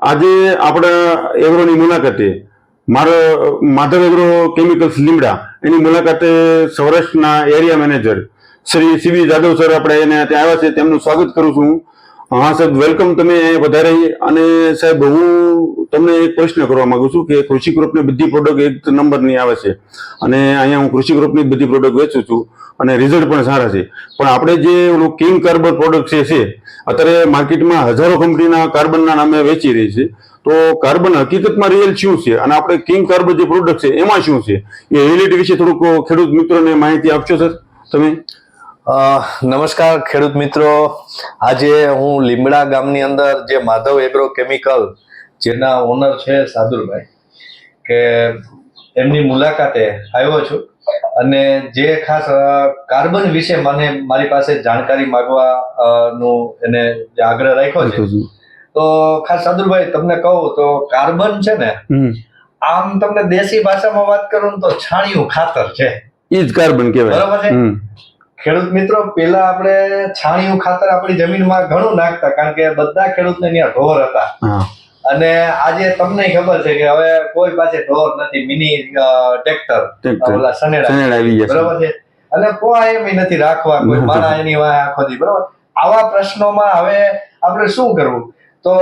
આજે આપણા એગ્રોની મુલાકાતે મારો, માધવ એગ્રો કેમિકલ્સ લીમડા, એની મુલાકાતે સૌરાષ્ટ્રના area manager Shri CB Jadav sir આપણે એને ત્યાં આવ્યા છે, તેમનું સ્વાગત કરું છું. હા સાહેબ, વેલકમ તમે વધારે. અને સાહેબ, હું તમને એક પ્રશ્ન કરવા માંગુ છું કે કૃષિ ગ્રુપની બધી પ્રોડક્ટ એક નંબરની આવે છે. અને અહીંયા હું કૃષિ ગ્રુપની બધી પ્રોડક્ટ વેચું છું અને રિઝલ્ટ પણ સારા છે. પણ આપણે જે ઓલું કિંગ કાર્બન પ્રોડક્ટ છે અત્યારે માર્કેટમાં હજારો કંપનીના કાર્બનના નામે વેચી રહી છે. તો કાર્બન હકીકતમાં રિયલ શું છે? અને આપણે કિંગ કાર્બન જે પ્રોડક્ટ છે, એમાં શું છે? એ રિયલિટી વિશે થોડુંક ખેડૂત મિત્રોને માહિતી આપશો, સર? તમે? નમસ્કાર, ખેડૂત મિત્રો. આજે હું લીમડા ગામની અંદર જે માધવ એગ્રો કેમિકલ જેના ઓનર છે સાદુરભાઈ, કે એમની મુલાકાતે આવ્યો છું. અને જે ખાસ કાર્બન વિશે મને મારી પાસે જાણકારી માંગવા નું એને આગ્રહ રાખ્યો છે તો ખાસ સાદુરભાઈ તમને કહું તો કાર્બન છે ને આમ તમને દેશી ભાષામાં વાત કરું ને તો છાણિયું ખાતર છે. એ જ કાર્બન કહેવાય. બરાબર છે? ખેડૂત મિત્રો પેલા આપણે છાણિયું ખાતર આપણી જમીનમાં ઘણું નાખતા કારણ કે બધા ખેડૂતને ત્યાં ઢોર હતા. અને આજે તમને ખબર છે કે હવે કોઈ પાસે ઢોર નથી મિની ટ્રેક્ટર. ઓલા સનેડા સનેડા આવી ગયા છે. બરાબર છે? અને કોઈ એમ નથી રાખવા કોઈ મારા એની વાંહે આખો દી બરાબર? આવા પ્રશ્નોમાં હવે આપણે શું કરવું? તો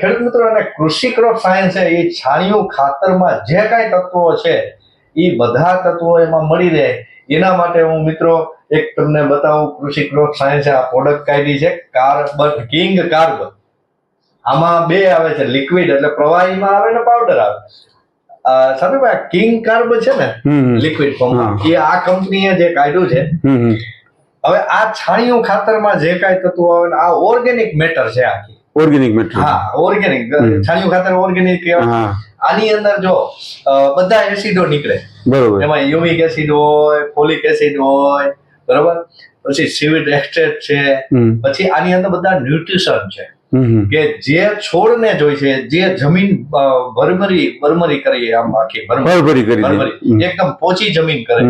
ખેડૂત મિત્રો અને કૃષિ ક્રોપ સાયન્સ છે એ છાણિયું ખાતરમાં જે કાંઈ તત્વો છે એ બધા તત્વો એમાં મળી રહે. એના માટે હું મિત્રો એક તમને બતાવું કૃષિ ક્રોપ સાયન્સ આ પ્રોડક્ટ કાઢી છે કાર્બન કિંગ કાર્બન આમાં બે આવે છે લિક્વિડ એટલે પ્રવાહીમાં આવે ને પાવડર આવે. અ, ભાઈ કિંગ કાર્બ છે ને. લિક્વિડ ફોર્મ એ આ કંપનીએ જે કાઢ્યું છે. હવે આ છાણિયું ખાતરમાં જે કાંઈ તત્વો આવે ને આ ઓર્ગેનિક મેટર છે આખી. ઓર્ગેનિક મેટર હા ઓર્ગેનિક. છાણિયું ખાતર ઓર્ગેનિક આની અંદર જો બધા એસિડો નીકળે. બરોબર. એમાં યુમિક એસિડ હોય ફોલિક એસિડ હોય બરોબર? પછી સીવિડ એક્સ્ટ્રેટ છે પછી આની અંદર બધા ન્યુટ્રિશન છે. કે જે છોડને જોઈ છે જે જમીન ભરભરી ભરમરી કરી આમ આખી ભરભરી કરી એકદમ પોચી જમીન કરે.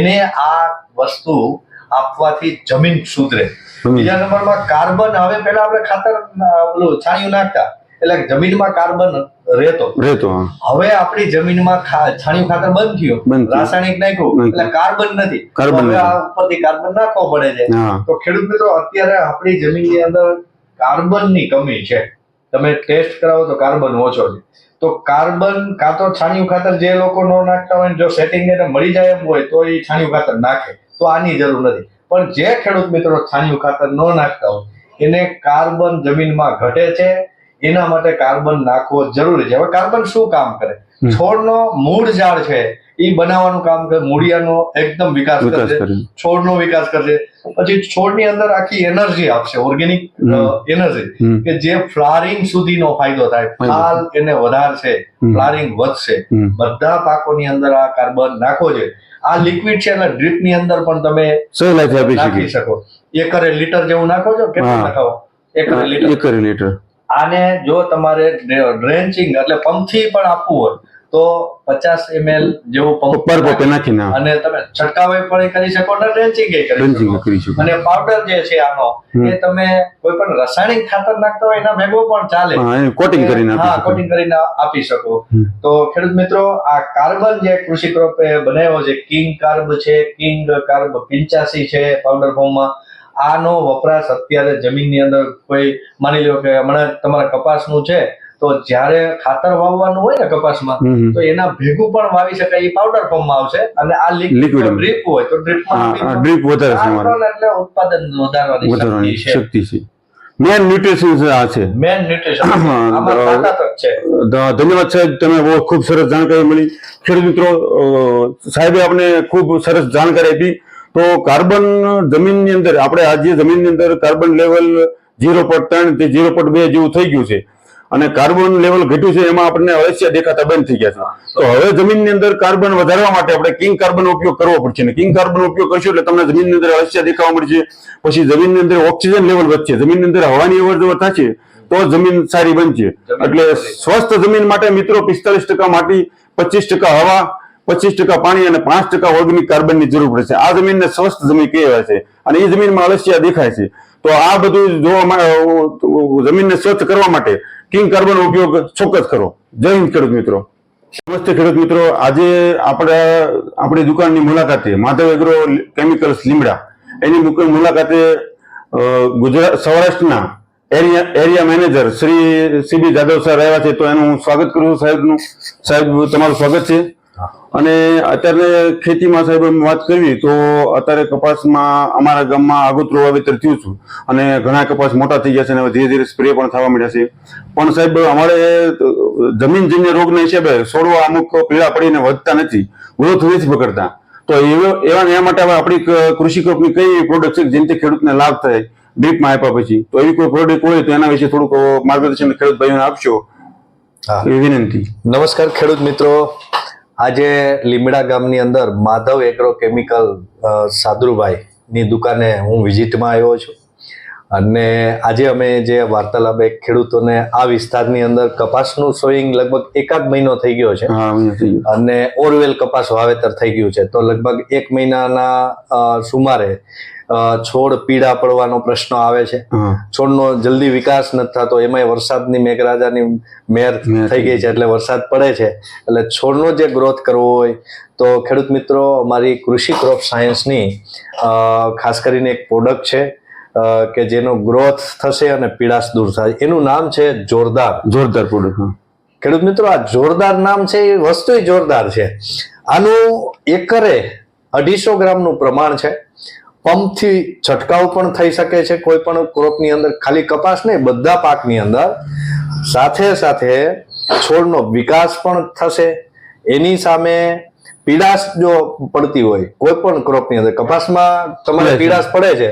એને આ વસ્તુ આપવાથી જમીન સુધરે. બીજા નંબરમાં કાર્બન હવે પેલા આપણે ખાતર ઓલું છાણિયું નાખતા. એટલે જમીનમાં કાર્બન રહેતો. રહેતો હવે આપણી જમીનમાં છાણિયું ખાતર બંધ થયું. રાસાયણિક નાખ્યું. એટલે કાર્બન નથી. કાર્બન ઉપરથી કાર્બન નાખવો પડે છે. તો ખેડૂત મિત્રો અત્યારે આપણી જમીનની અંદર કાર્બનની કમી છે. તમે ટેસ્ટ કરાવો તો કાર્બન ઓછો છે. તો કાર્બન કાં તો છાણિયું ખાતર જે લોકો ન નાખતા હોય જો સેટિંગ એને મળી જાય એમ હોય તો એ છાણિયું ખાતર નાખે. તો આની જરૂર નથી. પણ જે ખેડૂત મિત્રો છાણિયું ખાતર ન નાખતા હોય એને કાર્બન જમીનમાં ઘટે છે. એના માટે કાર્બન નાખવો જરૂરી છે. હવે કાર્બન શું કામ કરે? છોડનો મૂળ ઝાડ છે. એ બનાવવાનું કામ કરે મૂળિયાનો એકદમ વિકાસ કરશે છોડનો વિકાસ કરશે. પછી છોડની અંદર આખી એનર્જી આપશે ઓર્ગેનિક એનર્જી કે જે ફ્લાવરિંગ સુધીનો ફાયદો થાય. ફાલ એને વધારશે હમ. ફ્લાવરિંગ વધશે. બધા પાકોની અંદર આ કાર્બન નાખો છે. આ લિક્વિડ છે એટલે ડ્રીપની અંદર પણ તમે સહેલાઈથી આપી નાખી શકો. એકરે લીટર જેવું નાખો છો? કેટલું નાખો એકરે લીટર. એક લીટર. આને જો તમારે ડ્રેન્ચિંગ એટલે પંપથી પણ આપવું હોય તો પચાસ ml જેવું પંપ પર નાખી ના અને તમે છંટકાવ પણ કરી શકો ને ડ્રેન્ચિંગ ડ્રેન્ચિંગ કરી શકો. અને પાવડર જે છે આનો એ તમે કોઈ પણ રાસાયણિક ખાતર નાખતા હોય એના ભેગો પણ ચાલે. કોટિંગ કરીને હા કોટિંગ કરીને આપી શકો. તો ખેડૂત મિત્રો આ કાર્બન જે કૃષિ ક્રોપે બનાવ્યો છે કિંગ કાર્બ છે કિંગ કાર્બ પિંચાસી છે પાવડર ફોર્મમાં આનો વપરાશ અત્યારે જમીનની અંદર કોઈ માની લો કે હમણાં તમારા કપાસનું છે તો જ્યારે ખાતર વાવવાનું હોય ને કપાસમાં. તો એના ભેગું પણ વાવી શકાય એ પાવડર ફોર્મમાં આવશે અને આ. લિક્વિડ ડ્રીપ હોય તો ડ્રીપમાં ડ્રીપ વધારે એટલે ઉત્પાદન વધારવાની શક્તિ છે. મેન ન્યુટ્રિશન આ છે. મેન ન્યુટ્રિશન ધન્યવાદ સાહેબ તમે બહુ ખૂબ સરસ જાણકારી મળી. ખેડૂત મિત્રો સાહેબે આપણે ખૂબ સરસ જાણકારી આપી. તો કાર્બન જમીનની અંદર આપણે આજે જમીનની અંદર કાર્બન લેવલ ઝીરો પોઈન્ટ ત્રણ તે ઝીરો પોઈન્ટ બે જેવું થઈ ગયું છે. અને કાર્બન લેવલ ઘટ્યું છે એમાં આપણને અળસિયા દેખાતા બંધ થઈ ગયા છે. તો હવે જમીનની અંદર કાર્બન વધારવા માટે આપણે કિંગ કાર્બનનો ઉપયોગ કરવો પડશે ને. કિંગ કાર્બનનો ઉપયોગ કરશું એટલે તમને જમીનની અંદર અળસિયા દેખાવા મળશે. પછી જમીનની અંદર ઓક્સિજન લેવલ વધશે. જમીનની અંદર હવાની અવરજવર થશે તો જમીન સારી બનશે. એટલે સ્વસ્થ જમીન માટે મિત્રો પિસ્તાલીસ ટકા માટી પચીસ ટકા હવા પચીસ ટકા પાણી અને પાંચ ટકા ઓર્ગેનિક કાર્બનની જરૂર પડે છે આ જમીનને સ્વસ્થ જમીન કહેવાય છે અને એ જમીનમાં અળસિયા દેખાય છે. તો આ બધું જોવા જમીનને સ્વચ્છ કરવા માટે કિંગ કાર્બન ઉપયોગ ચોક્કસ કરો. જય હિન્દ ખેડૂત મિત્રો. નમસ્તે ખેડૂત મિત્રો. આજે આપણે, આપણી દુકાનની મુલાકાતે માધવ એગ્રો કેમિકલ્સ લીમડા. એની મુલાકાતે ગુજરાત, સૌરાષ્ટ્રના area area manager Shri CB Jadav sir આવ્યા છે. તો એનું સ્વાગત કરું છું સાહેબનું. સાહેબ, તમારું સ્વાગત છે. અને અત્યારે ખેતીમાં સાહેબ વાત કરવી તો અત્યારે કપાસમાં અમારા ગામમાં આગોતરું વાવેતર થયું છું અને ઘણા કપાસ મોટા થઈ ગયા છે અને ધીરે ધીરે સ્પ્રે પણ થવા મળ્યા છે. પણ સાહેબ અમારે જમીન જન્ય રોગના હિસાબે છોડવા અમુક પીળા પડીને વધતા નથી ગ્રોથ નથી પકડતા. તો એવા એવા માટે હવે આપણી કૃષિ કંપની કઈ પ્રોડક્ટ છે જેનાથી ખેડૂતને લાભ થાય ડ્રીપમાં આપ્યા પછી? તો એવી કોઈ પ્રોડક્ટ હોય તો એના વિશે થોડુંક માર્ગદર્શન ખેડૂત ભાઈઓને આપશો? વિનંતી. નમસ્કાર ખેડૂત મિત્રો. આજે લીમડા ગામની અંદર માધવ એગ્રો કેમિકલ અ, સાદરુભાઈ ની દુકાને હું વિઝિટમાં આવ્યો છું. અને આજે અમે જે વાર્તાલાપ એક ખેડૂતોને આ વિસ્તારની અંદર કપાસનું સોઈંગ લગભગ એકાદ મહિનો થઈ ગયો છે. અને ઓરવેલ કપાસ વાવેતર થઈ ગયું છે. તો લગભગ એક મહિનાના સુમારે છોડ પીડા પડવાનો પ્રશ્ન આવે છે. છોડનો જલ્દી વિકાસ નથી થતો એમાંય વરસાદની મેઘરાજાની મેર થઈ ગઈ છે એટલે વરસાદ પડે છે. એટલે છોડનો જે ગ્રોથ કરવો હોય તો ખેડૂત મિત્રો અમારી કૃષિ ક્રોપ સાયન્સની ખાસ કરીને એક પ્રોડક્ટ છે. કે જેનો ગ્રોથ થશે અને પીડાશ દૂર થાય. એનું નામ છે જોરદાર. જોરદાર પ્રોડક્ટ ખેડૂત મિત્રો આ જોરદાર નામ છે એ વસ્તુ જોરદાર છે. આનું એકરે અઢીસો ગ્રામનું પ્રમાણ છે. પંપથી છંટકાવ પણ થઈ શકે છે કોઈ પણ ક્રોપની અંદર. ખાલી કપાસ નહીં બધા પાકની અંદર. સાથે સાથે છોડનો વિકાસ પણ થશે. એની સામે પીડાશ જો પડતી હોય કોઈ પણ ક્રોપની અંદર કપાસમાં તમારે પડે પીડાશ પડે છે.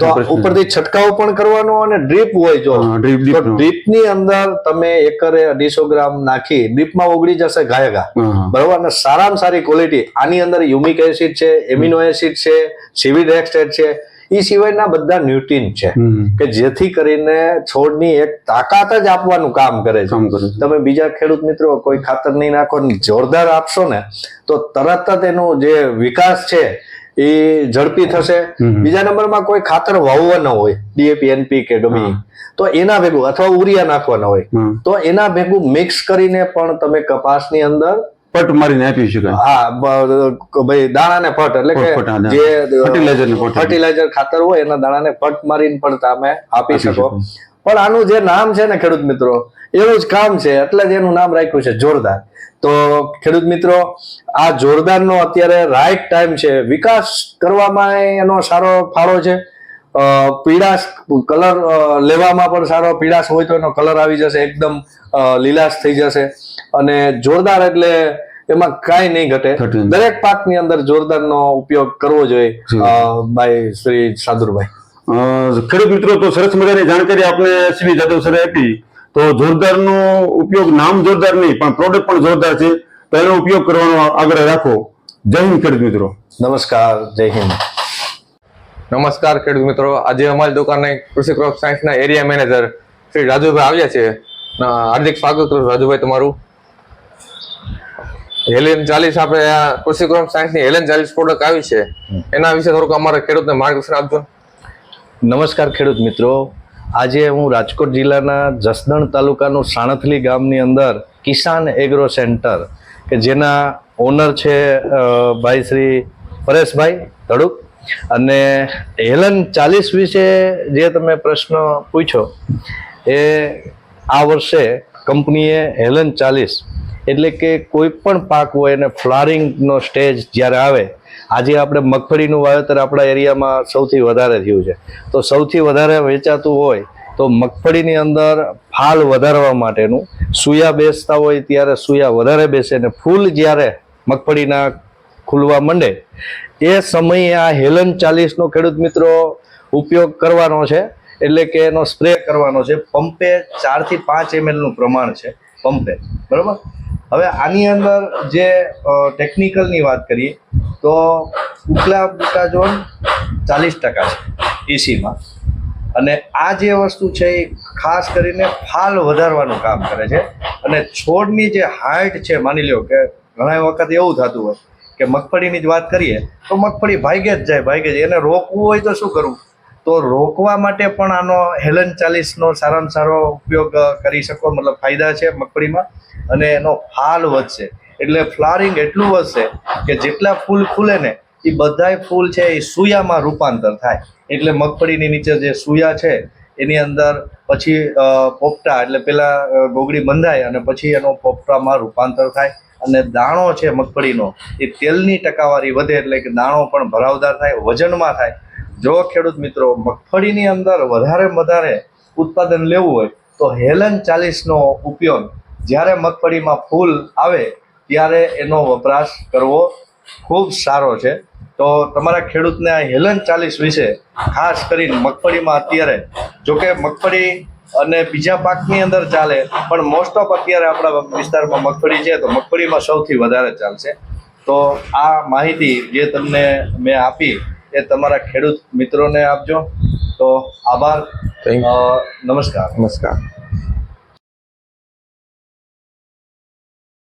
તો ઉપરથી છંટકાવ પણ કરવાનો અને ડ્રીપ હોય જો ડ્રીપ નો. ડ્રીપની. અંદર તમે એકરે અઢીસો ગ્રામ નાખી ડ્રીપમાં ઓગળી જશે ગાયગા. બરોબર? અને સારામાં સારી ક્વોલિટી આની અંદર યુમિક એસિડ છે એમિનો એસિડ છે સીવિડ એક્સટેટ છે એ સિવાયના બધા ન્યુટ્રીન છે. કે જેથી કરીને છોડની એક તાકાત જ આપવાનું કામ કરે છે. તમે બીજા ખેડૂત મિત્રો કોઈ ખાતર નહીં નાખો જોરદાર આપશો ને તો તરત જ એનો જે વિકાસ છે એ ઝડપી થશે. બીજા નંબરમાં કોઈ ખાતર વાવવાના હોય ડીએપી એનપી કે ગમે તો એના ભેગું અથવા ઉરિયા નાખવાના હોય. તો એના ભેગું મિક્સ કરીને પણ તમે કપાસની અંદર પટ મારીને આપી શકાય. હા ભાઈ દાણાને પટ એટલે કે જે ફર્ટિલાઇઝર ને. ફર્ટિલાઇઝર ખાતર હોય એના દાણાને પટ મારીને પણ તમે આપી શકો. પણ આનું જે નામ છે ને ખેડૂત મિત્રો એવું જ કામ છે એટલે જ એનું નામ રાખ્યું છે જોરદાર. તો ખેડૂત મિત્રો આ જોરદારનો અત્યારે રાઈટ ટાઈમ છે. વિકાસ કરવામાં એનો સારો ફાળો છે. અ, પીળાશ કલર લેવામાં પણ સારો પીળાશ હોય તો એનો કલર આવી જશે એકદમ લીલાશ થઈ જશે. અને જોરદાર એટલે એમાં કાંઈ નહીં ઘટે. દરેક પાકની અંદર જોરદારનો ઉપયોગ કરવો જોઈએ બાય શ્રી સાદુરભાઈ. ખેડૂત મિત્રો તો સરસ મજાની જાણકારી આપને શ્રી જાદવ સરે આપી. તો જોરદારનો ઉપયોગ નામ જોરદાર નહીં પણ પ્રોડક્ટ પણ જોરદાર છે. તો એનો ઉપયોગ કરવાનો આગ્રહ રાખો. જય હિન્દ ખેડૂત મિત્રો. નમસ્કાર જય હિન્દ. નમસ્કાર ખેડૂત મિત્રો. આજે અમારી દુકાને કૃષિ ક્રોપ સાયન્સના એરિયા મેનેજર શ્રી રાજુભાઈ આવ્યા છે. હાર્દિક સ્વાગત કરું રાજુભાઈ તમારું. હેલેન ચાલીસ આપણે આ કૃષિ સાયન્સ સાયન્સની હેલેન ચાલીસ પ્રોડક્ટ આવી છે. એના વિશે થોડુંક અમારા ખેડૂતને માર્ગદર્શન આપજો. નમસ્કાર ખેડૂત મિત્રો. આજે હું રાજકોટ જિલ્લાના જસદણ તાલુકાનું સાણથલી ગામની અંદર કિસાન એગ્રો સેન્ટર, કે જેના ઓનર છે ભાઈ શ્રી પરેશભાઈ ધડુક. અને હેલન ચાલીસ વિશે જે તમે પ્રશ્ન પૂછ્યો એ આ વર્ષે કંપનીએ હેલન ચાલીસ એટલે કે કોઈ પણ પાક હોય એને ફ્લારિંગનો સ્ટેજ જ્યારે આવે, આજે આપણે મગફળીનું વાવેતર આપણા એરિયામાં સૌથી વધારે થયું છે. તો સૌથી વધારે વેચાતું હોય તો મગફળીની અંદર ફાલ વધારવા માટેનું સુયા બેસતા હોય ત્યારે સુયા વધારે બેસે ને ફૂલ જ્યારે મગફળીના ખુલવા માંડે, એ સમયે આ હેલન ચાલીસનો ખેડૂત મિત્રો ઉપયોગ કરવાનો છે. એટલે કે એનો સ્પ્રે કરવાનો છે. પંપે ચારથી પાંચ એમએલનું પ્રમાણ છે પંપે. બરોબર? હવે આની અંદર જે ટેકનિકલની વાત કરીએ, તો ઉપલા બુટાજોન ચાલીસ ટકા છે એસીમાં અને આ જે વસ્તુ છે એ ખાસ કરીને ફાલ વધારવાનું કામ કરે છે. અને છોડની જે હાઇટ છે, માની લો કે ઘણા વખત એવું થતું હોય કે મગફળીની જ વાત કરીએ, તો મગફળી ભાગે જ જાય, ભાગે જાય. એને રોકવું હોય તો શું કરવું? તો રોકવા માટે પણ આનો હેલન ચાલીસનો સારામાં સારો ઉપયોગ કરી શકો, મતલબ ફાયદા છે મગફળીમાં અને એનો ફાલ વધશે. એટલે ફ્લાવરિંગ એટલું વધશે કે જેટલા ફૂલ ખુલે ને એ બધાય ફૂલ છે એ સુયામાં રૂપાંતર થાય. એટલે મગફળીની નીચે જે સુયા છે, એની અંદર પછી પોપટા એટલે પેલા ગોગડી બંધાય અને પછી એનો પોપટામાં રૂપાંતર થાય. અને દાણો છે મગફળીનો એ તેલની ટકાવારી વધે એટલે કે દાણો પણ ભરાવદાર થાય, વજનમાં થાય. જો ખેડૂત મિત્રો મગફળીની અંદર વધારે વધારે ઉત્પાદન લેવું હોય, તો હેલન ચાલીસનો ઉપયોગ જ્યારે મગફળીમાં ફૂલ આવે ત્યારે એનો વપરાશ કરવો ખૂબ સારો છે. તો તમારા ખેડૂતને આ હેલન ચાલીસ વિશે ખાસ કરીને મગફળીમાં અત્યારે, જોકે મગફળી અને બીજા પાકની અંદર ચાલે, પણ મોસ્ટ ઓફ અત્યારે આપણા વિસ્તારમાં મગફળી છે, તો મગફળીમાં સૌથી વધારે ચાલશે. તો આ માહિતી જે તમને મેં આપી એ તમારા ખેડૂત મિત્રોને આપજો. તો આભાર. નમસ્કાર. નમસ્કાર.